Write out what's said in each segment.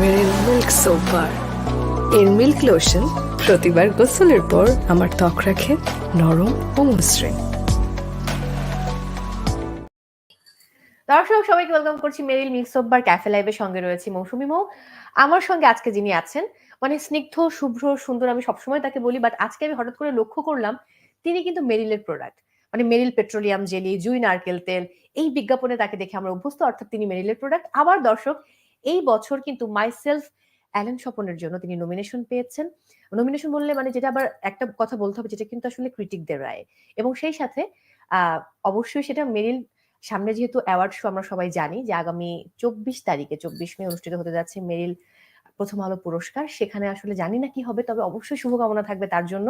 মেরিল milk soap bar এর milk lotion প্রতিবার গোসলের পর আমার ত্বক রাখে নরম ও মসৃণ। দর্শক, সবাইকে ওয়েলকাম করছি Meril mix of bar cafe লাইভের সঙ্গে রয়েছে মৌসুমি মৌ। আমার সঙ্গে আজকে যিনি আছেন মানে স্নিগ্ধ, শুভ্র, সুন্দর আমি সবসময় তাকে বলি বাট আজকে আমি হঠাৎ করে লক্ষ্য করলাম, তিনি কিন্তু মেরিলের প্রোডাক্ট মানে মেরিল পেট্রোলিয়াম জেলি জুই নারকেল তেল এই বিজ্ঞাপনে তাকে দেখে আমরা অভ্যস্ত, অর্থাৎ তিনি মেরিলের প্রোডাক্ট আবার দর্শক, এই বছর কিন্তু মাইসেলফ অ্যালেন স্বপনের জন্য তিনি নমিনেশন পেয়েছেন। নমিনেশন বললে মানে যেটা আবার একটা কথা বলতে হবে, যেটা কিন্তু আসলে ক্রিটিকদের রায়। এবং সেই সাথে অবশ্যই সেটা মেরিল, সামনে যেহেতু অ্যাওয়ার্ড শো আমরা সবাই জানি যে আগামী চব্বিশ তারিখে, চব্বিশ মে অনুষ্ঠিত হতে যাচ্ছে মেরিল প্রথম আলো পুরস্কার। সেখানে আসলে জানি না কি হবে, তবে অবশ্যই শুভকামনা থাকবে তার জন্য।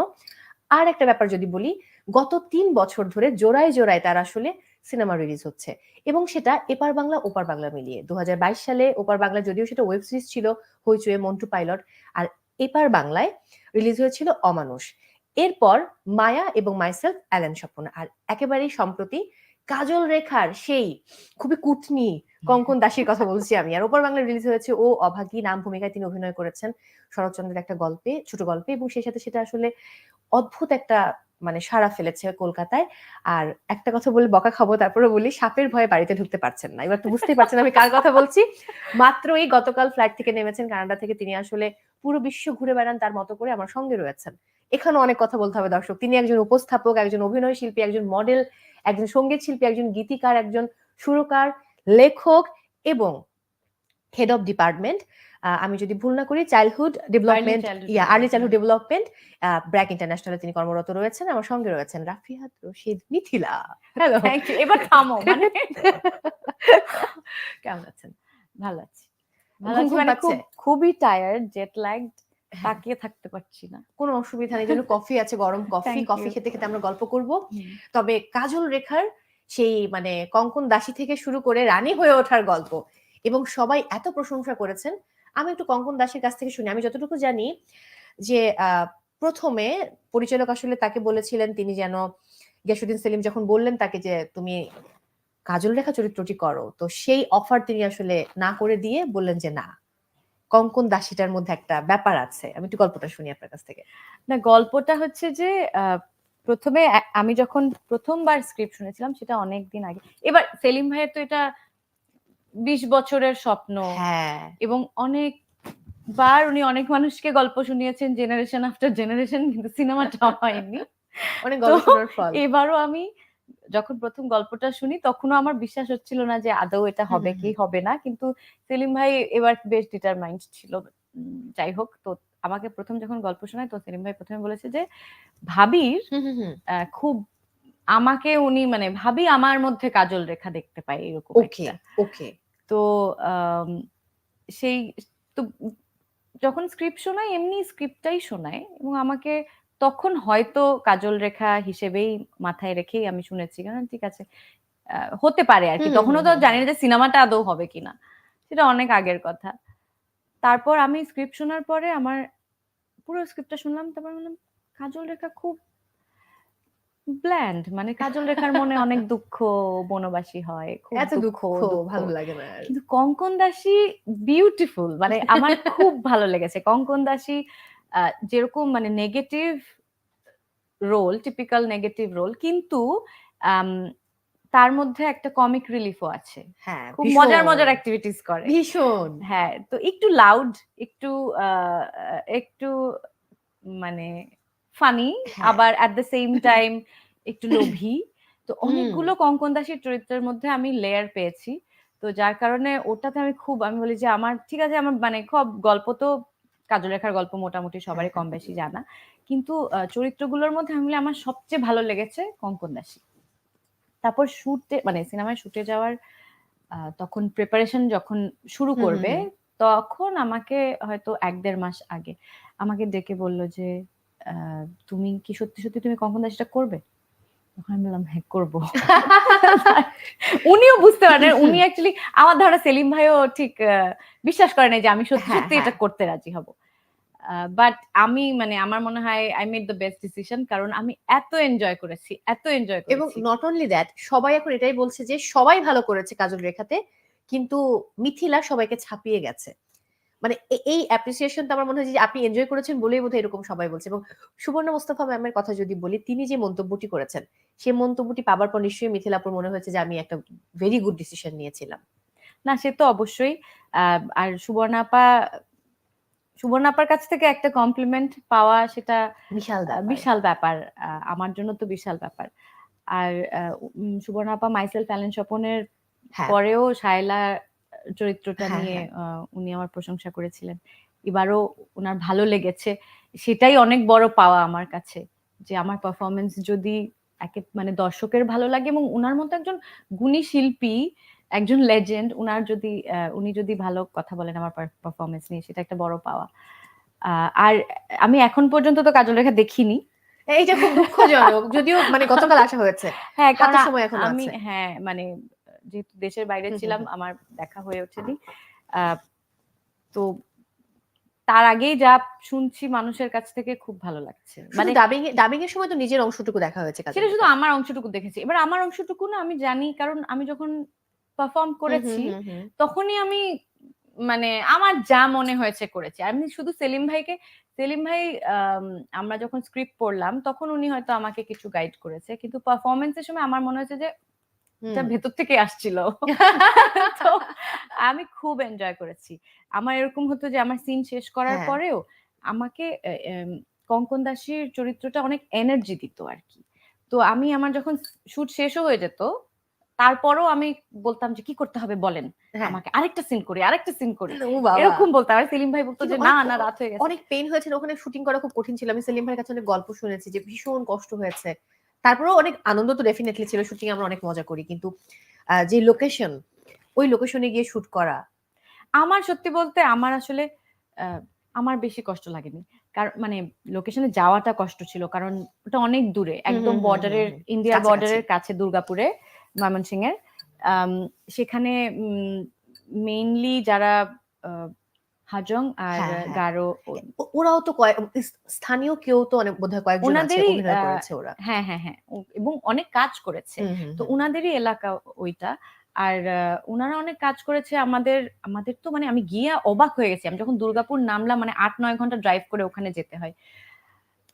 আর একটা ব্যাপার যদি বলি, গত তিন বছর ধরে জোড়ায় জোড়ায় তার আসলে সিনেমা রিলিজ হচ্ছে এবং সেটা এপার বাংলা, ওপার বাংলা মিলিয়ে। দু হাজার বাইশ সালে ওপার বাংলা যদিও সেটা ওয়েব সিরিজ ছিল হইচুয়ে মন্টু পাইলট, আর এপার বাংলায় রিলিজ হয়েছিল অমানুষ। এরপর মায়া এবং মাইসেলফ অ্যালেন স্বপ্ন। আর একেবারেই সম্প্রতি কাজল রেখার সেই খুবই কুটনি কঙ্কন দাসীর কথা বলছি আমি। আর ওপর বাংলা রিলিজ হয়েছে ও, অভাগী নাম ভূমিকায় তিনি অভিনয় করেছেন শরৎচন্দ্রের একটা গল্পে, ছোট গল্পে এবং সেই সাথে সেটা আসলে অদ্ভুত একটা মানে সারা ফেলেছে কলকাতায়। আর একটা কথা বলে, বকা খাব তারপরে বলি, সাপের ভয়ে বাড়িতে ঢুকতে পারছেন না। এবার তো বুঝতেই পারছেন আমি কার কথা বলছি। মাত্র এই গতকাল ফ্লাইট থেকে নেমেছেন কানাডা থেকে, তিনি আসলে পুরো বিশ্ব ঘুরে বেড়ান তার মতো করে আমার সঙ্গে রয়েছেন। এখানে অনেক কথা বলতে হবে দর্শক। তিনি একজন উপস্থাপক, একজন অভিনয় শিল্পী, একজন মডেল একজন সংগীত শিল্পী, একজন গীতিকার, একজন সুরকার, লেখক এবং হেড অফ ডিপার্টমেন্ট আমি যদি ভুল না করি চাইল্ডহুড ডেভেলপমেন্ট ইয়া আর্লি চাইল্ডহুড. ডেভেলপমেন্ট ব্র্যাক ইন্টারন্যাশনালে তিনি কর্মরত রয়েছেন আমার সঙ্গে রয়েছেন রাফিহাত রশিদ মিথিলা। হ্যালো. এবার থামো মানে। কেমন আছেন? ভালো আছি। ভালো আছি মানে খুব খুবই টায়ার্ড জেট ল্যাগড তাকিয়ে থাকতে পারছি না। কোনো অসুবিধা নেই জন্য কফি আছে গরম কফি কফি খেতে খেতে আমরা গল্প করব। তবে কাজল রেখার সেই মানে কঙ্কন দাসী থেকে শুরু করে রানী হয়ে ওঠার গল্প এবং সবাই এত প্রশংসা করেছেন আমি একটু কঙ্কন দাসের কাছ থেকে শুনি। আমি যতটুকু জানি যে প্রথমে পরিচালক আসলে তাকে বলেছিলেন তিনি যেন গিয়াসুদ্দিন সেলিম যখন বললেন তাকে যে, তুমি কাজল রেখা চরিত্রটি করো। তো সেই অফার তিনি আসলে না করে দিয়ে বললেন যে, না। কঙ্কন দাসীটার মধ্যে একটা ব্যাপার আছে। আমি একটু গল্পটা শুনি আপনার কাছ থেকে। না, গল্পটা হচ্ছে যে প্রথমে আমি যখন প্রথমবার স্ক্রিপ্ট শুনেছিলাম, সেটা অনেক দিন আগে। এবার সেলিম ভাইয়ের তো এটা বিশ বছরের স্বপ্ন। হ্যাঁ। এবং অনেক বার উনি অনেক মানুষকে গল্প শুনিয়েছেন জেনারেশন আফটার জেনারেশন কিন্তু সিনেমাটা হয়নি। অনেক ফল। এবারও আমি যখন প্রথম গল্পটা শুনি তখনও আমার বিশ্বাস হচ্ছিল না যে আদৌ এটা হবে কি হবে না। কিন্তু সেলিম ভাই এবার বেশ ডিটারমাইন্ড ছিল। যাই হোক তো আমাকে প্রথম যখন গল্প শোনায় তো সেলিম ভাই প্রথমে বলেছে যে ভাবির খুব আমাকে উনি মানে ভাবি আমার মধ্যে কাজল রেখা দেখতে পাই এরকম ওকে ওকে। তো সেই তো যখন স্ক্রিপ্ট শোনায় এমনি স্ক্রিপ্টটাই শোনায় এবং আমাকে তখন হয়তো কাজল রেখা হিসেবেই মাথায় রেখেই আমি শুনেছি। কারণ ঠিক আছে হতে পারে আর কি। তখনও তো জানি না যে সিনেমাটা আদৌ হবে কিনা। সেটা অনেক আগের কথা। তারপর আমি স্ক্রিপ্ট শোনার পরে আমার পুরো স্ক্রিপ্টটা শুনলাম তারপর বললাম কাজল রেখা খুব ব্ল্যান্ড মানে কাজল রেখার মনে অনেক দুঃখ বনবাসী হয় খুব এত দুঃখ ভালো লাগে না কিন্তু কঙ্কন দাসী বিউটিফুল মানে আমার খুব ভালো লেগেছে। কঙ্কন দাসী যেরকম মানে negative role typical negative role কিন্তু তার মধ্যে একটা কমিক রিলিফও আছে। হ্যাঁ খুব মজার মজার অ্যাক্টিভিটিস করে। ভীষণ। হ্যাঁ তো একটু লাউড একটু একটু মানে ফানি হ্যাঁ। আবার অ্যাট দ্য সেম টাইম একটু লোভী। তো অনেকগুলো কঙ্কন দাসীর চরিত্রের মধ্যে আমি লেয়ার পেয়েছি। তো যার কারণে ওটাতে আমি খুব আমি বলি যে আমার ঠিক আছে আমার মানে খুব গল্প তো কাজলেখার গল্প মোটামুটি সবারই কম বেশি জানা। কিন্তু চরিত্রগুলোর মধ্যে আমি বলি আমার সবচেয়ে ভালো লেগেছে কঙ্কন দাসী তারপর শুটে মানে সিনেমায় শুটে যাওয়ার তখন প্রিপারেশন যখন শুরু করবে তখন আমাকে হয়তো এক দেড় মাস আগে আমাকে ডেকে বলল যে তুমি কি সত্যি সত্যি তুমি কঙ্কন দাসীটা করবে? তখন আমি বললাম হ্যাঁ করব। উনিও বুঝতে পারেন উনি অ্যাকচুয়ালি আমার ধারণা সেলিম ভাইও ঠিক বিশ্বাস করেন যে আমি সত্যি হ্যাঁ, সত্যি এটা হ্যাঁ। করতে রাজি হব। বাট আমি মানে আমার মনে হয় I made the best decision কারণ আমি এত এনজয় করেছি এত এনজয় এবং নট অনলি দ্যাট সবাই এখন এটাই বলছে যে সবাই ভালো করেছে কাজল রেখাতে কিন্তু মিথিলা সবাইকে ছাপিয়ে গেছে। মানে এই অ্যাপ্রিসিয়েশনটা আমার মনে হয় যে আপনি এনজয় করেছেন বলেই বোধহয় এরকম সবাই বলছে। এবং সুবর্ণ মোস্তফা ম্যামের কথা যদি বলি তিনি যে মন্তব্যটি করেছেন সেই মন্তব্যটি পাবার পর নিশ্চয়ই মিথিলাপুর মনে হয়েছে যে আমি একটা ভেরি গুড ডিসিশন নিয়েছিলাম। না সে তো অবশ্যই। আর সুবর্ণাপা সুবর্ণাপার কাছ থেকে একটা কমপ্লিমেন্ট পাওয়া সেটা বিশাল ব্যাপার। বিশাল ব্যাপার। আমার জন্য তো বিশাল ব্যাপার। আর সুবর্ণাপা মাইসেল ফ্যালেন স্বপনের হ্যাঁ। পরেও শায়লা চরিত্রটা হ্যাঁ, নিয়ে হ্যাঁ। উনি আমার প্রশংসা করেছিলেন। এবারও ওনার ভালো লেগেছে। সেটাই অনেক বড় পাওয়া আমার কাছে যে আমার পারফরমেন্স যদি একে মানে দর্শকের ভালো লাগে এবং উনার মতো একজন গুণী শিল্পী একজন লেজেন্ড উনার যদি উনি যদি ভালো কথা বলেন আমার পারফরমেন্স নিয়ে সেটা একটা বড় পাওয়া। আহ, আর আমি এখন পর্যন্ত তো কাজল রেখা দেখিনি। এইটা খুব দুঃখজনক যদিও মানে গতকাল আসা হয়েছে। হ্যাঁ কারণ সময় এখনও আমি হ্যাঁ মানে যেহেতু দেশের বাইরে ছিলাম আমার দেখা হয়ে ওঠেনি। তো তার আগেই যা শুনছি মানুষের কাছ থেকে খুব ভালো লাগছে। মানে ডাবিং ডাবিং এর সময় তো নিজের অংশটুকু দেখা হয়েছে সেটা শুধু আমার অংশটুকু দেখেছি। এবার আমার অংশটুকু না আমি জানি কারণ আমি যখন পারফর্ম করেছি। তখনই আমি মানে আমার যা মনে হয়েছে করেছি। আমি শুধু সেলিম ভাইকে সেলিম ভাই আম, আমরা যখন স্ক্রিপ্ট পড়লাম তখন উনি হয়তো আমাকে কিছু গাইড করেছে। কিন্তু পারফরমেন্সের সময় আমার মনে হয়েছে যে এটা ভেতর থেকে আসছিল। তো আমি খুব এনজয় করেছি। আমার এরকম হতো যে আমার সিন শেষ করার হ্যাঁ। পরেও আমাকে কঙ্কন দাসীর চরিত্রটা অনেক এনার্জি দিত আর কি তো আমি আমার যখন শুট শেষও হয়ে যেত তারপরও আমি বলতাম যে কি করতে হবে বলেন হ্যাঁ। আমাকে। আরেকটা সিন করি আরেকটা সিন করি। এরকম বলতাম। আর সেলিম ভাই বলতো যে না না রাত হয়ে গেছে। অনেক পেইন হয়েছে ওখানে শুটিং করা খুব কঠিন ছিল। আমি সেলিম ভাইয়ের কাছে অনেক গল্প শুনেছি যে ভীষণ কষ্ট হয়েছে। তারপরেও অনেক আনন্দ তো ডেফিনেটলি ছিল শুটিং আমরা অনেক মজা করি কিন্তু যে লোকেশন ওই লোকেশনে গিয়ে শুট করা। আমার সত্যি বলতে আমার আসলে আমার বেশি কষ্ট লাগেনি। কারণ মানে লোকেশনে যাওয়াটা কষ্ট ছিল কারণ ওটা অনেক দূরে একদম বর্ডারের হুম। ইন্ডিয়ার বর্ডারের কাছে দুর্গাপুরে ময়মনসিংহের। আম, সেখানে মেইনলি যারা হাজং আর হ্যাঁ, হ্যাঁ। গারো ওরাও তো স্থানীয় কেউ তো অনেক বোধহয় কয়েকজন ওনাদেরই, করেছে ওরা। হ্যাঁ হ্যাঁ হ্যাঁ এবং অনেক কাজ করেছে। তো হুম। উনাদেরই এলাকা ওইটা। আর উনারা অনেক কাজ করেছে আমাদের আমাদের তো মানে আমি গিয়ে অবাক হয়ে গেছি। আমি যখন দুর্গাপুর নামলাম মানে আট নয় ঘণ্টা ড্রাইভ করে ওখানে যেতে হয়।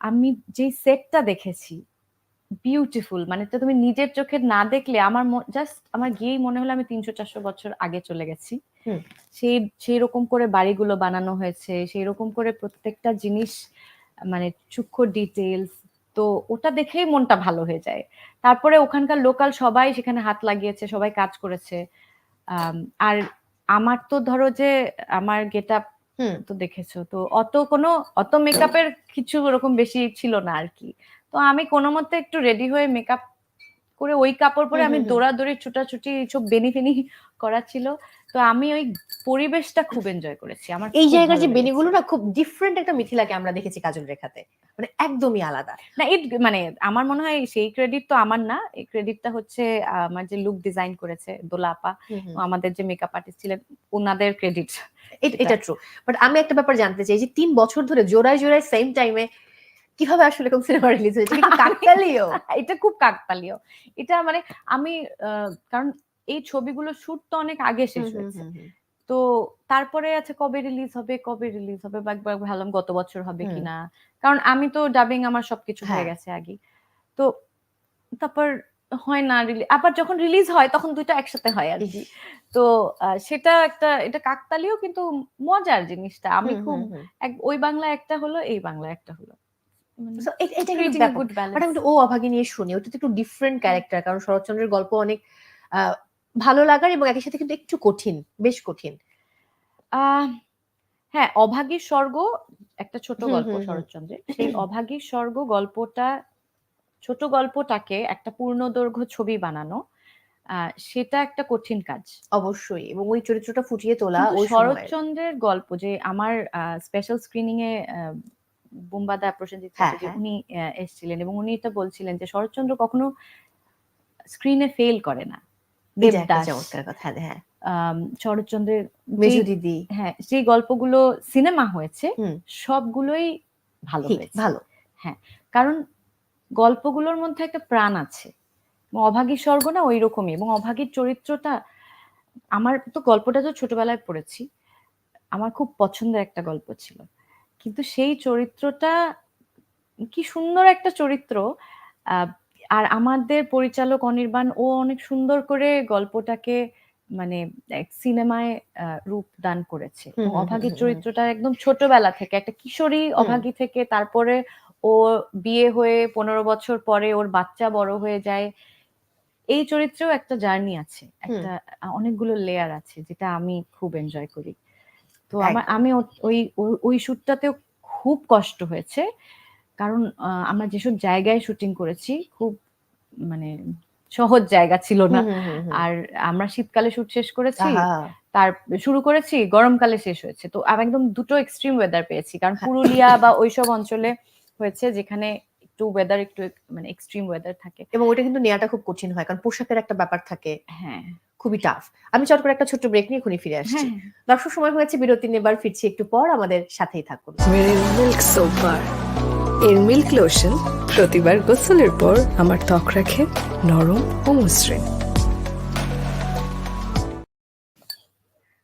আমি যে সেটটা দেখেছি বিউটিফুল মানে তো তুমি নিজের চোখে না দেখলে আমার জাস্ট আমার গিয়েই মনে হলো আমি তিনশো চারশো বছর আগে চলে গেছি। সেই সেই রকম করে বাড়িগুলো বানানো হয়েছে সেই রকম করে প্রত্যেকটা জিনিস মানে সূক্ষ্ম ডিটেলস তো ওটা দেখেই মনটা ভালো হয়ে যায়। তারপরে ওখানকার লোকাল সবাই সেখানে হাত লাগিয়েছে সবাই কাজ করেছে। আর আমার তো ধরো যে আমার গেট আপ তো দেখেছ তো অত কোনো অত মেকআপের কিছু ওরকম বেশি ছিল না আর কি। তো আমি কোনো মতে একটু রেডি হয়ে মেকআপ করে ওই কাপড় পরে আমি। দৌড়াদৌড়ি ছুটাছুটি সব বেনিফেনি করা ছিল তো আমি ওই পরিবেশটা খুব এনজয় করেছি। আমার এই জায়গার যে। বেনিগুলো না খুব ডিফারেন্ট একটা মিথিলাকে আমরা দেখেছি কাজল রেখাতে। মানে একদমই আলাদা। না ইট মানে আমার মনে হয় সেই ক্রেডিট তো আমার না। এই ক্রেডিটটা হচ্ছে আমার যে লুক ডিজাইন করেছে দোলা আপা আমাদের যে মেকআপ আর্টিস্ট ছিলেন ওনাদের ক্রেডিট এটা ট্রু বাট আমি একটা ব্যাপার জানতে চাই যে তিন বছর ধরে জোড়ায় জোড়ায় সেম টাইমে কীভাবে আসলে কোন সিনেমা রিলিজ হয়েছে? এটা কাকতালীয়? এটা খুব কাকতালীয়। এটা মানে আমি কারণ এই ছবিগুলো শুট তো অনেক আগে শেষ হয়েছে। তো তারপরে আছে কবে রিলিজ হবে কবে রিলিজ হবে বা একবার ভাবলাম গত বছর হবে কিনা। কারণ আমি তো ডাবিং আমার সবকিছু হয়ে হ্যাঁ। গেছে আগে। তো তারপর হয় না রিলিজ আবার যখন রিলিজ হয় তখন দুইটা একসাথে হয় আর কি। তো সেটা একটা এটা কাকতালীয় কিন্তু মজার জিনিসটা। আমি খুব ওই বাংলা একটা হলো এই বাংলা একটা হলো। মানে এটা. বাট ও অভাগী নিয়ে শুনি। ওটা তো একটু ডিফারেন্ট ক্যারেক্টার কারণ শরৎচন্দ্রের গল্প অনেক ভালো লাগার এবং একই সাথে কিন্তু একটু কঠিন বেশ কঠিন। হ্যাঁ অভাগীর স্বর্গ একটা ছোট গল্প। শরৎচন্দ্রের। সেই অভাগীর স্বর্গ গল্পটা ছোট গল্পটাকে একটা পূর্ণদৈর্ঘ্য ছবি বানানো আহ, সেটা একটা কঠিন কাজ। অবশ্যই এবং ওই চরিত্রটা ফুটিয়ে তোলা ওই শরৎচন্দ্রের গল্প যে আমার স্পেশাল স্ক্রিনিং এ বোম্বাদা প্রসেনজিৎ হ্যাঁ, হ্যাঁ। উনি এসেছিলেন এবং উনি এটা বলছিলেন যে শরৎচন্দ্র কখনো স্ক্রিনে ফেল করে না। দেবদাস। চমৎকার কথা হ্যাঁ, হ্যাঁ। শরৎচন্দ্রের মেজু দিদি। হ্যাঁ গল্পগুলো সিনেমা হয়েছে সবগুলোই ভালো ভালো। কারণ গল্পগুলোর মধ্যে একটা প্রাণ আছে। এবং অভাগীর স্বর্গ না ওই রকমই এবং অভাগীর চরিত্রটা আমার তো গল্পটা তো ছোটবেলায় পড়েছি আমার খুব পছন্দের একটা গল্প ছিল। কিন্তু সেই চরিত্রটা কি সুন্দর একটা চরিত্র। আর আমাদের পরিচালক অনির্বাণ ও অনেক সুন্দর করে গল্পটাকে মানে সিনেমায় রূপ দান করেছে। অভাগীর। চরিত্রটা একদম ছোটবেলা থেকে একটা কিশোরী অভাগী থেকে তারপরে ও বিয়ে হয়ে পনেরো বছর পরে ওর বাচ্চা বড় হয়ে যায়। এই চরিত্রেও একটা জার্নি আছে একটা অনেকগুলো লেয়ার আছে যেটা আমি খুব এনজয় করি। তো আমার আমি ওই ওই- শুটটাতেও খুব কষ্ট হয়েছে। কারণ আমরা যেসব জায়গায় শুটিং করেছি খুব মানে সহজ জায়গা ছিল না। আর আমরা শীতকালে শুট শেষ করেছি তার শুরু করেছি গরমকালে শেষ হয়েছে। তো আমি একদম দুটো এক্সট্রিম ওয়েদার পেয়েছি। কারণ হ্যাঁ। পুরুলিয়া বা ওইসব অঞ্চলে হয়েছে যেখানে একটু ওয়েদার একটু মানে এক্সট্রিম ওয়েদার থাকে। এবং ওটা কিন্তু নেওয়াটা খুব কঠিন হয় কারণ পোশাকের একটা ব্যাপার থাকে। হ্যাঁ। খুবই টাফ আমি চট করে একটা ছোট্ট ব্রেক নিয়ে এখনই ফিরে আসছি। হ্যাঁ। দর্শক সময় হয়েছে বিরতি নেবার ফিরছি একটু পর আমাদের সাথেই থাকুন। মিল্ক সোপার এর মিল্ক লোশন প্রতিবার গোসলের পর আমার ত্বক রাখে নরম ও মসৃণ।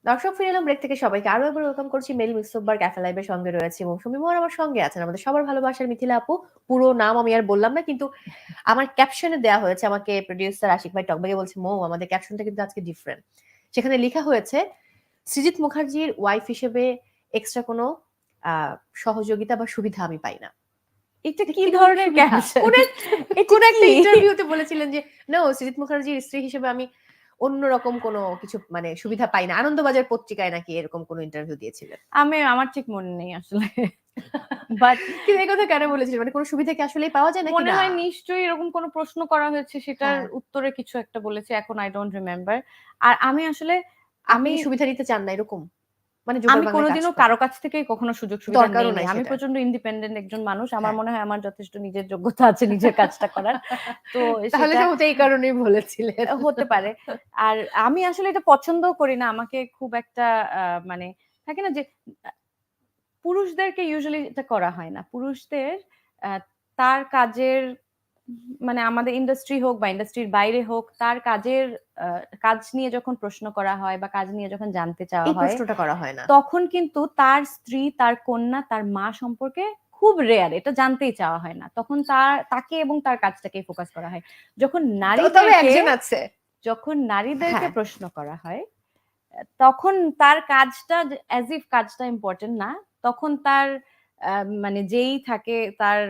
দর্শক ফিরে এলাম ব্রেক থেকে। সবাইকে আরও একবার ওয়েলকাম করছি মেল মিক্সোবার ক্যাফে লাইভের সঙ্গে রয়েছে মৌসুমী মোহর আমার সঙ্গে আছেন আমাদের সবার ভালোবাসার মিথিলা আপু। পুরো নাম আমি আর বললাম না কিন্তু আমার ক্যাপশনে দেওয়া হয়েছে আমাকে প্রডিউসার আশিক ভাই টকবাগে বলছে মৌ আমাদের ক্যাপশনটা কিন্তু আজকে ডিফারেন্ট সেখানে লেখা হয়েছে সৃজিত মুখার্জির ওয়াইফ হিসেবে এক্সট্রা কোনো সহযোগিতা বা সুবিধা আমি পাই না। এটা কি ধরনের কোন একটা ইন্টারভিউতে বলেছিলেন যে নো সৃজিত মুখার্জির স্ত্রী হিসেবে আমি অন্যরকম কোনো কিছু মানে সুবিধা পাই না। আনন্দবাজার পত্রিকায় নাকি এরকম কোনো ইন্টারভিউ দিয়েছিলেন? আমি আমার ঠিক মনে নেই আসলে। বাট কিন্তু এই কথা কেন বলেছিলেন? মানে কোনো সুবিধা কি পাওয়া যায় নাকি মনে হয় নিশ্চয়ই এরকম কোনো প্রশ্ন করা হয়েছে সেটার হ্যাঁ। উত্তরে কিছু একটা বলেছে এখন আই ডোন্ট রিমেম্বার আর আমি আসলে আমি সুবিধা নিতে চান না এরকম? মানে আমি কোনোদিনও কারও কাছ থেকেই কখনো সুযোগ সুবিধা নেই আমি প্রচণ্ড ইন্ডিপেন্ডেন্ট একজন মানুষ। আমার হ্যাঁ। মনে হয় আমার যথেষ্ট নিজের যোগ্যতা আছে নিজের কাজটা করার। তো তাহলে সেটা এই কারণেই বলেছিলেন। হতে পারে। আর আমি আসলে এটা পছন্দও করি না। আমাকে খুব একটা আহ, মানে থাকে না যে পুরুষদেরকে ইউজুয়ালি এটা করা হয় না। পুরুষদের আহ, তার কাজের মানে আমাদের ইন্ডাস্ট্রি হোক বা ইন্ডাস্ট্রির বাইরে হোক তার কাজের কাজ নিয়ে যখন প্রশ্ন করা হয় বা কাজ নিয়ে যখন জানতে চাওয়া হয় প্রশ্নটা করা হয় না। তখন কিন্তু তার স্ত্রী তার কন্যা তার মা সম্পর্কে খুব রেয়ার এটা জানতেই চাওয়া হয় না। তখন তার তাকে এবং তার কাজটাকে ফোকাস করা হয়। যখন একজন আছে। যখন নারীদেরকে হ্যাঁ। প্রশ্ন করা হয় তখন তার কাজটা অ্যাজ ইফ কাজটা ইম্পর্টেন্ট না তখন তার মানে যেই থাকে তার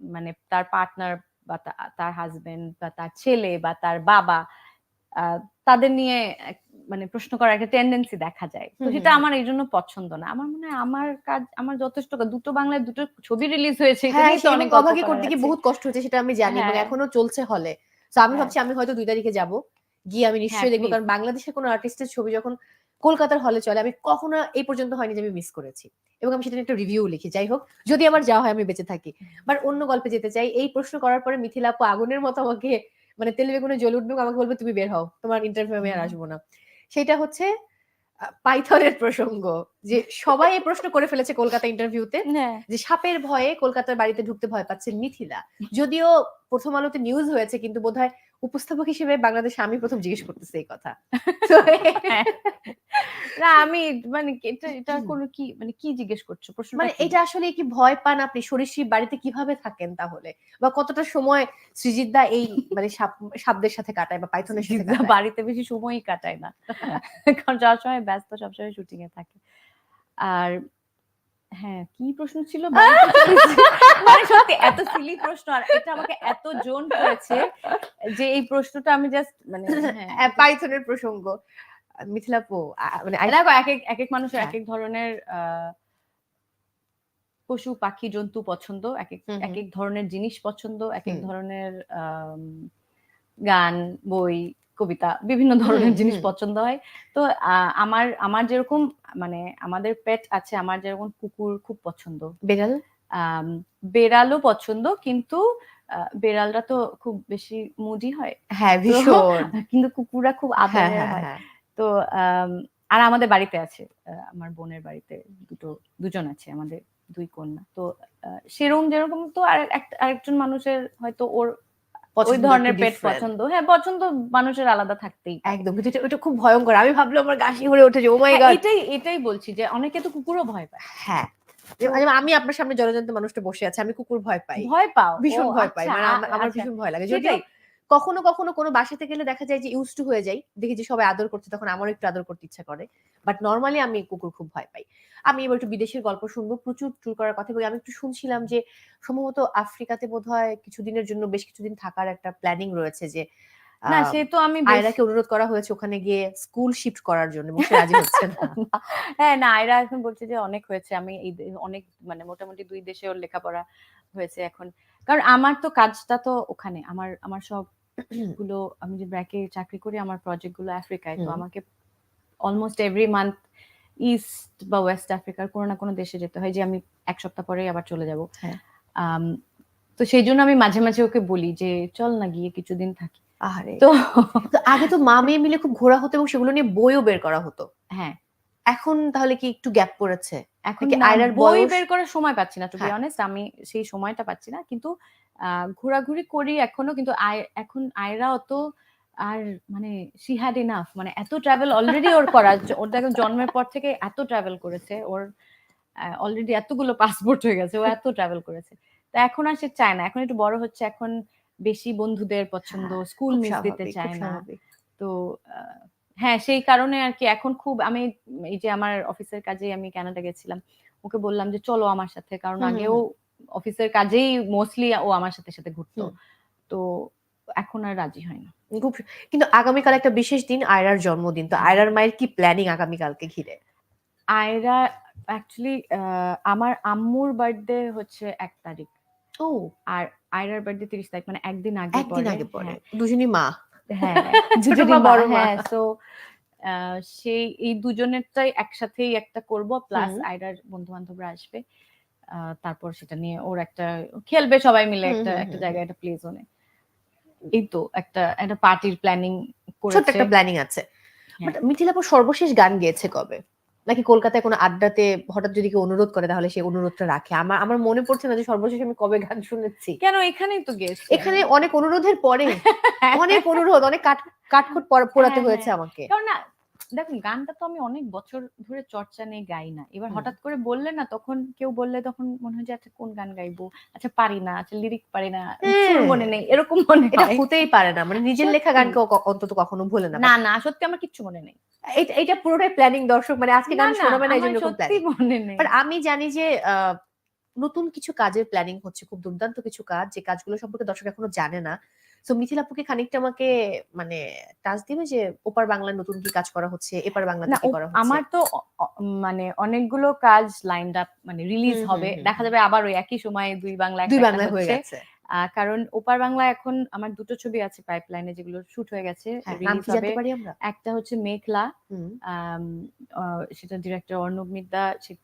মানে তার পার্টনার বা তার হাজবেন্ড বা তার ছেলে বা তার বাবা তাদের নিয়ে মানে প্রশ্ন করার একটা টেন্ডেন্সি দেখা যায়। তো সেটা আমার এই জন্য পছন্দ না। আমার মনে হয় আমার কাজ আমার যথেষ্ট দুটো বাংলায় দুটো ছবি রিলিজ হয়েছে হ্যাঁ অনেক অভাগী করতে গিয়ে বহুত কষ্ট হচ্ছে সেটা আমি জানি এবং হ্যাঁ। এখনও চলছে হলে। তো আমি হ্যাঁ। ভাবছি আমি হয়তো দুই তারিখে যাব। গিয়ে আমি নিশ্চয়ই দেখব কারণ বাংলাদেশের কোনো আর্টিস্টের ছবি যখন কলকাতার হলে চলে আমি কখনো এই পর্যন্ত হয়নি যে আমি মিস করেছি। এবং আমি সেটা একটা রিভিউ লিখি যাই হোক যদি আমার যাওয়া হয় আমি বেঁচে থাকি। বাট অন্য গল্পে যেতে চাই এই প্রশ্ন করার পরে মিথিলা আপু আগুনের মতো আমাকে মানে তেল বেগুনে জল উঠবে আমাকে বলবে তুমি বের হও তোমার ইন্টারভিউ আমি আর আসব না। সেটা হচ্ছে পাইথনের প্রসঙ্গ যে সবাই এই প্রশ্ন করে ফেলেছে কলকাতা ইন্টারভিউতে হ্যাঁ। যে সাপের ভয়ে কলকাতার বাড়িতে ঢুকতে ভয় পাচ্ছেন মিথিলা। যদিও প্রথম আলোতে নিউজ হয়েছে কিন্তু বোধহয় উপস্থাপক হিসেবে বাংলাদেশে আমি প্রথম জিজ্ঞেস করতেছি এই কথা। হ্যাঁ। না আমি মানে এটা এটা কোনো কি মানে কি জিজ্ঞেস করছ? প্রশ্ন মানে এটা আসলে কি ভয় পান আপনি? সরিষি বাড়িতে কীভাবে থাকেন তাহলে? বা কতটা সময় সৃজিতদা এই মানে সাপ সাপদের সাথে কাটায় বা পাইথনের সাথে বাড়িতে বেশি সময়ই কাটায় না। কারণ যাওয়ার সময় ব্যস্ত সবসময় শুটিং এ থাকে। আর হ্যাঁ কি প্রশ্ন ছিল। মানে সত্যি এত সিলি প্রশ্ন আর এটা আমাকে এত জোন করেছে যে এই প্রশ্নটা আমি জাস্ট মানে হ্যাঁ পাইথনের প্রসঙ্গ আহ, মিথিলা আহ, মানে দেখো এক এক এক এক মানুষের এক হ্যাঁ। এক ধরনের আহ, পশু পাখি জন্তু পছন্দ এক এক এক এক ধরনের জিনিস পছন্দ এক এক ধরনের গান বই কবিতা বিভিন্ন ধরনের জিনিস পছন্দ হয়। তো আমার আমার যেরকম মানে আমাদের পেট আছে আমার যেরকম কুকুর খুব পছন্দ। বেড়াল? বেড়ালও পছন্দ কিন্তু বেড়ালরা তো খুব বেশি মুডি হয়। হ্যাঁ ভীষণ। কিন্তু কুকুররা খুব হ্যাঁ আদরের হ্যাঁ হয়। হ্যাঁ। তো আর আমাদের বাড়িতে আছে আমার বোনের বাড়িতে দুটো দুজন আছে আমাদের দুই কন্যা। তো সেরকম যেরকম তো আর একটা আরেকজন মানুষের হয়তো ওর ওই ধরনের পেট পছন্দ। হ্যাঁ পছন্দ মানুষের আলাদা থাকতেই একদম কিন্তু এটা- খুব ভয়ঙ্কর। আমি ভাবলাম আমার গাছি হয়ে উঠেছে ও মাই গড এটাই এটাই বলছি যে অনেকে তো কুকুরও ভয় পায়। হ্যাঁ। আমি আপনার সামনে জলজন্ত মানুষটা বসে আছে আমি কুকুর ভয় পাই। ভয় পাও? ভীষণ ভয় পাই। আচ্ছা, মানে আমার- আমার আচ্ছা। ভীষণ ভয় লাগে। সেটাই। কখনো কখনো কোনো বাসাতে গেলে দেখা যায় যে ইউজ টু হয়ে যাই দেখি যে সবাই আদর করছে তখন আমারও একটু আদর করতে ইচ্ছা করে। বাট নর্মালি আমি কুকুর খুব ভয় পাই। আমি এবার একটু বিদেশের গল্প শুনব প্রচুর ট্যুর করার কথা বলি। আমি একটু শুনছিলাম যে সম্ভবত আফ্রিকাতে বোধহয় কিছুদিনের জন্য বেশ কিছুদিন থাকার একটা প্ল্যানিং রয়েছে যে না সে তো আমি আয়রাকে অনুরোধ করা হয়েছে ওখানে গিয়ে স্কুল শিফট করার জন্য সে রাজি হচ্ছে না। হ্যাঁ না আয়রা এখন বলছে যে অনেক হয়েছে। আমি এই অনেক মানে মোটামুটি দুই দেশে ওর লেখাপড়া হয়েছে এখন। কারণ আমার তো কাজটা তো ওখানে। আমার আমার সবগুলো আমি যে ব্র্যাকে চাকরি করি আমার প্রজেক্টগুলো আফ্রিকায়। তো আমাকে অলমোস্ট এভরি মান্থ ইস্ট বা ওয়েস্ট আফ্রিকার কোনো না কোনো দেশে যেতে হয় যে আমি এক সপ্তাহ পরেই আবার চলে যাব। হ্যাঁ। তো সেই জন্য আমি মাঝে মাঝে ওকে বলি যে চল না গিয়ে কিছুদিন থাকি। আরে তো আগে তো মা মেয়ে মিলে খুব ঘোরা হতো এবং সেগুলো নিয়ে বইও বের করা হতো। হ্যাঁ। এখন তাহলে কি একটু গ্যাপ পড়েছে? এখন আয়রার বই বের করার সময় পাচ্ছি না টু বি। অনেস্ট আমি সেই সময়টা পাচ্ছি না। কিন্তু আহ, ঘোরাঘুরি করি এখনও কিন্তু এখন আয়রা অত আর মানে শি হ্যাড ইনাফ মানে এত ট্রাভেল অলরেডি ওর করা ওর দেখো জন্মের পর থেকে এত ট্রাভেল করেছে ওর অলরেডি এতগুলো পাসপোর্ট হয়ে গেছে ও এত ট্রাভেল করেছে। তো এখন আর সে চায় না এখন একটু বড় হচ্ছে এখন বেশি বন্ধুদের পছন্দ হ্যাঁ, স্কুল মিস দিতে চায় না। তো হ্যাঁ সেই কারণে আর কি এখন খুব আমি এই যে আমার অফিসের কাজে আমি কানাডা গেছিলাম ওকে বললাম যে চলো আমার সাথে কারণ আগেও অফিসের কাজেই মোস্টলি ও আমার সাথে সাথে ঘুরতো। তো এখন আর রাজি হয় না। খুব কিন্তু আগামীকাল একটা বিশেষ দিন আয়রার জন্মদিন। তো আয়রার মায়ের কি প্ল্যানিং আগামীকালকে ঘিরে? আয়রা অ্যাকচুয়ালি আমার আম্মুর বার্থডে হচ্ছে এক তারিখ। ও। আর আয়রার বার্থডে তিরিশ তারিখ মানে একদিন আগে একদিন আগে পরে। হ্যাঁ। দুজনই মা। হ্যাঁ দুজনই বড় মা। হ্যাঁ সেই এই দুজনেরটাই একসাথেই একটা করব। প্লাস আয়রার বন্ধু বান্ধবরা আসবে। আহ, তারপর সেটা নিয়ে ওর একটা খেলবে সবাই মিলে একটা একটা জায়গায় একটা প্লে জোনে এই তো একটা একটা পার্টির প্ল্যানিং করেছে একটা প্ল্যানিং আছে। হ্যাঁ। বাট মিথিলাপুর সর্বশেষ গান গেয়েছে কবে? নাকি কলকাতায় কোনো আড্ডাতে হঠাৎ যদি কেউ অনুরোধ করে তাহলে সেই অনুরোধটা রাখে? আমার আমার মনে পড়ছে না যে সর্বশেষ আমি কবে গান শুনেছি। কেন? এখানেই তো গেছে। এখানে অনেক অনুরোধের পরে। অনেক অনুরোধ অনেক কাট কাটখুট পর- পোড়াতে হ্যাঁ, হয়েছে হ্যাঁ। আমাকে। কারণ না দেখুন গানটা তো আমি অনেক বছর ধরে চর্চা নেই গাই না। এবার হঠাৎ করে বললে না তখন কেউ বললে তখন মনে হয় যে আচ্ছা কোন গান গাইবো? আচ্ছা পারি না আচ্ছা লিরিক পারি না হ্যাঁ। মনে নেই এরকম মনে এটা হতেই পারে না। মানে নিজের লেখা। গানকে অন্তত কখনো ভুলে না। না না সত্যি আমার কিচ্ছু মনে নেই। এটা- পুরোটাই প্ল্যানিং দর্শক মানে আজকে না, গান শোনাবে না এই জন্য সত্যি মনে নেই। বাট আমি জানি যে আহ, নতুন কিছু কাজের প্ল্যানিং হচ্ছে খুব দুর্দান্ত কিছু কাজ যে কাজগুলো সম্পর্কে দর্শক এখনও জানে না। তো মিথিল আপুকে খানিকটা আমাকে মানে টাচ দিবে যে ওপার বাংলা নতুন কি কাজ করা হচ্ছে এপার বাংলা কি করা হচ্ছে? আমার তো মানে অনেকগুলো কাজ লাইনড আপ মানে রিলিজ হবে। দেখা যাবে আবার ওই একই সময়ে দুই বাংলা দুই একটা হয়ে গেছে। কারণ ওপার বাংলা এখন আমার দুটো ছবি আছে পাইপলাইনে যেগুলো শুট হয়ে গেছে হ্যাঁ, একটা হচ্ছে মেঘলা সেটা ডিরেক্টর অর্ণব মিদ্দা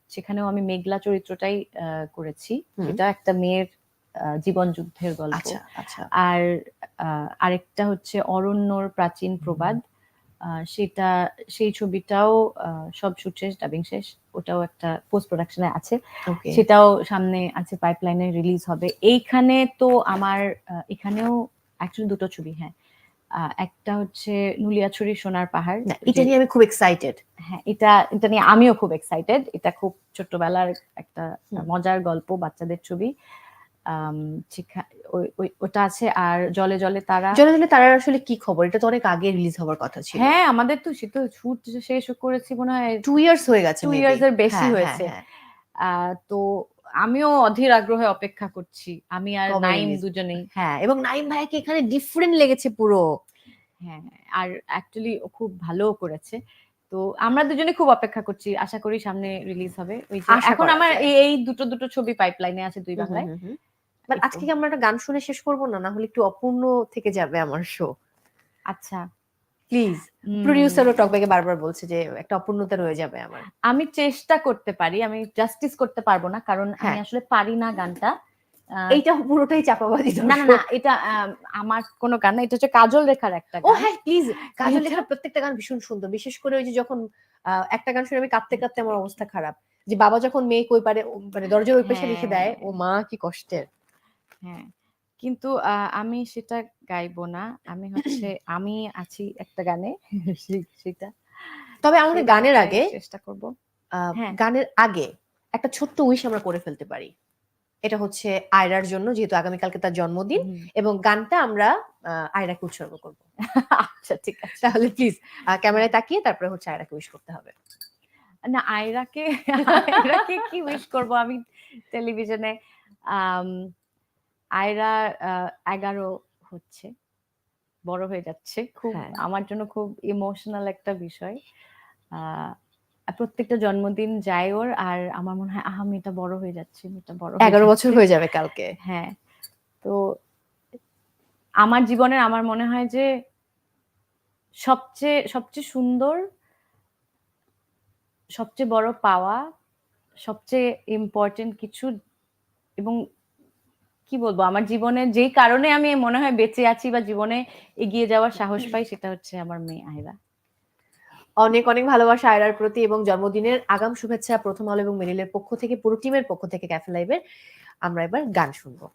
সেখানেও আমি মেঘলা চরিত্রটাই আহ, করেছি। এটা একটা মেয়ের জীবন যুদ্ধের গল্প। আচ্ছা আচ্ছা। আর আরেকটা হচ্ছে অরণ্যর প্রাচীন প্রবাদ। সেটা সেই ছবিটাও সব শুট শেষ ডাবিং শেষ ওটাও একটা পোস্ট প্রোডাকশনে আছে। সেটাও সামনে আছে পাইপলাইনে রিলিজ হবে। এইখানে তো আমার এখানেও অ্যাকচুয়ালি দুটো ছবি হ্যাঁ। একটা হচ্ছে নুলিয়াছড়ি সোনার পাহাড়। না এটা নিয়ে আমি খুব এক্সাইটেড হ্যাঁ এটা এটা নিয়ে আমিও খুব এক্সাইটেড এটা খুব ছোট্টবেলার একটা মজার গল্প বাচ্চাদের ছবি। ওটা আছে আর জলে জলে তারা জলে জলে তারার আসলে কি খবর? এটা তো অনেক আগে রিলিজ হওয়ার কথা ছিল। হ্যাঁ আমাদের তো সে তো শুট শেষ করেছি মনে হয় টু ইয়ার্স হয়ে গেছে maybe। years এর বেশি হ্যাঁ, হয়েছে। হ্যাঁ, তো আমিও অধীর আগ্রহে অপেক্ষা করছি। আমি আর নাইম দুজনেই। হ্যাঁ এবং নাইম ভাইকে এখানে ডিফারেন্ট লেগেছে পুরো। হ্যাঁ আর অ্যাকচুয়ালি খুব ভালো করেছে। তো আমরা দুজনে খুব অপেক্ষা করছি। আশা করি সামনে রিলিজ হবে। ওই এখন আমার এই এই দুটো দুটো ছবি পাইপলাইনে আছে দুই বাংলায়। বাট আজকে কি আমরা একটা গান শুনে শেষ করব? না না হলে একটু অপূর্ণ থেকে যাবে আমার শো আচ্ছা। প্লিজ। প্রডিউসারও টকব্যাকে বারবার বলছে যে একটা অপূর্ণতা রয়ে যাবে আমার। আমি চেষ্টা করতে পারি আমি জাস্টিস করতে পারব না কারণ আমি হ্যাঁ। আসলে পারি না গানটা। এইটা পুরোটাই চাপাবাজি না না না এটা আমার কোনো গান না এটা হচ্ছে কাজল রেখার একটা ও হ্যাঁ প্লিজ কাজল লেখার প্রত্যেকটা গান ভীষণ সুন্দর। বিশেষ করে ওই যে যখন একটা গান শুনে আমি কাঁদতে কাঁদতে আমার অবস্থা খারাপ। যে বাবা যখন মেয়ে কই পারে মানে দরজার ওই পাশে লিখে দেয় ও মা কি কষ্টের। হ্যাঁ কিন্তু আহ, আমি সেটা গাইবো না। আমি হচ্ছে আমি আছি একটা গানে সে- সেটা। তবে সেটা গানের গাইতে আগে চেষ্টা করব। আহ, হ্যাঁ। গানের আগে একটা ছোট্ট উইশ আমরা করে ফেলতে পারি। এটা হচ্ছে আয়রার জন্য যেহেতু আগামীকালকে তার জন্মদিন এবং গানটা আমরা আহ, আয়রাকে উৎসর্গ করব। আচ্ছা ঠিক আছে। তাহলে প্লিজ ক্যামেরায় তাকিয়ে তারপরে হচ্ছে আয়রাকে উইশ করতে হবে। না আয়রাকে আয়রাকে কি উইশ করব আমি টেলিভিশনে? আম, আয়রা এগারো হচ্ছে। বড় হয়ে যাচ্ছে। খুব হ্যাঁ। আমার জন্য খুব ইমোশনাল একটা বিষয়। প্রত্যেকটা জন্মদিন যায় ওর আর আমার মনে হয় আহ মেয়েটা বড় হয়ে যাচ্ছে মেয়েটা বড় এগারো বছর হয়ে যাবে কালকে। হ্যাঁ। তো আমার জীবনের আমার মনে হয় যে সবচেয়ে সবচেয়ে সুন্দর সবচেয়ে বড় পাওয়া সবচেয়ে ইম্পর্টেন্ট কিছু এবং কি বলব? আমার জীবনে যেই কারণে আমি মনে হয় বেঁচে আছি বা জীবনে এগিয়ে যাওয়ার সাহস পাই সেটা হচ্ছে আমার মেয়ে আয়রা। অনেক অনেক ভালোবাসা আয়রার প্রতি এবং জন্মদিনের আগাম শুভেচ্ছা প্রথম আলো এবং মেরিলের পক্ষ থেকে পুরো টিমের পক্ষ থেকে ক্যাফে লাইভের আমরা এবার গান শুনব।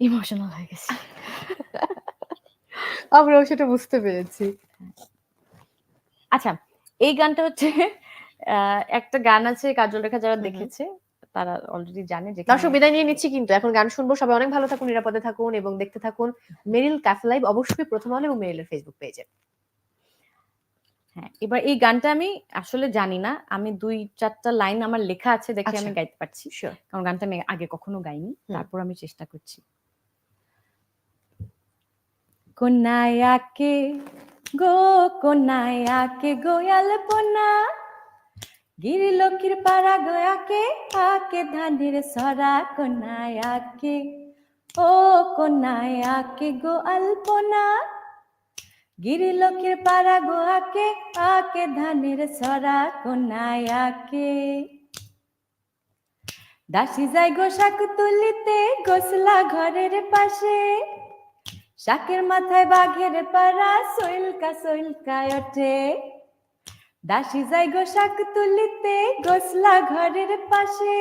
ইমোশনাল হয়ে গেছে। আমরাও সেটা বুঝতে পেরেছি। আচ্ছা এই গানটা হচ্ছে আহ, একটা গান আছে কাজল রেখা যারা। দেখেছে তারা অলরেডি জানে যে দর্শক বিদায় নিয়ে নিচ্ছি কিন্তু। এখন গান শুনব। সবাই অনেক ভালো থাকুন নিরাপদে থাকুন এবং দেখতে থাকুন মেরিল ক্যাফে লাইভ অবশ্যই প্রথম আলো এবং মেরিলের ফেসবুক পেজে হ্যাঁ এবার এই গানটা আমি আসলে জানি না। আমি দুই চারটা লাইন আমার লেখা আছে দেখে আমি আচ্ছা। গাইতে পারছি। কারণ গানটা আমি আগে কখনো গাইনি। তারপর আমি চেষ্টা করছি। কোনায়াকে গো কোনায়াকে গোয়াল পোনা। গিরি লক্ষ্মীর পাড়া গয়াকে আকে ধানের সরা কোনায়াকে ও কোনায়াকে গো আলপনা গিরি লক্ষ্মীর পাড়া গোয়াকে আকে ধানের সরা কোনায়াকে দাসী যাই গো শাক তুলিতে, গোসলা ঘরের পাশে। শাকের মাথায় বাঘের পাড়া সইলকা সইলকা ওঠে। দাসী যাই গো শাক তুলিতে, গোসলা ঘরের পাশে।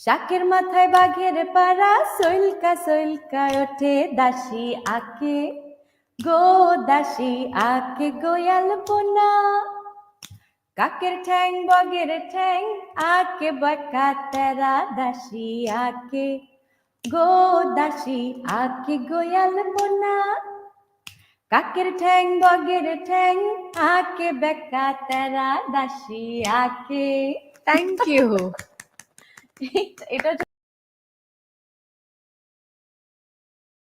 শাকের মাথায় বাঘের পাড়া, সইলকা সইলকা ওঠে দাসী আকে। গো দাসী আকে গোয়াল বোনা কাকের ঠ্যাং, বগের ঠ্যাং, আকে বাঁকা তেরা দাসী আকে। গো দাসী আকে গোয়াল বোনা কাকের ঠ্যাং বগের ঠ্যাং আকে বেকা তেরা দাসী আকে। থ্যাংক ইউ এটা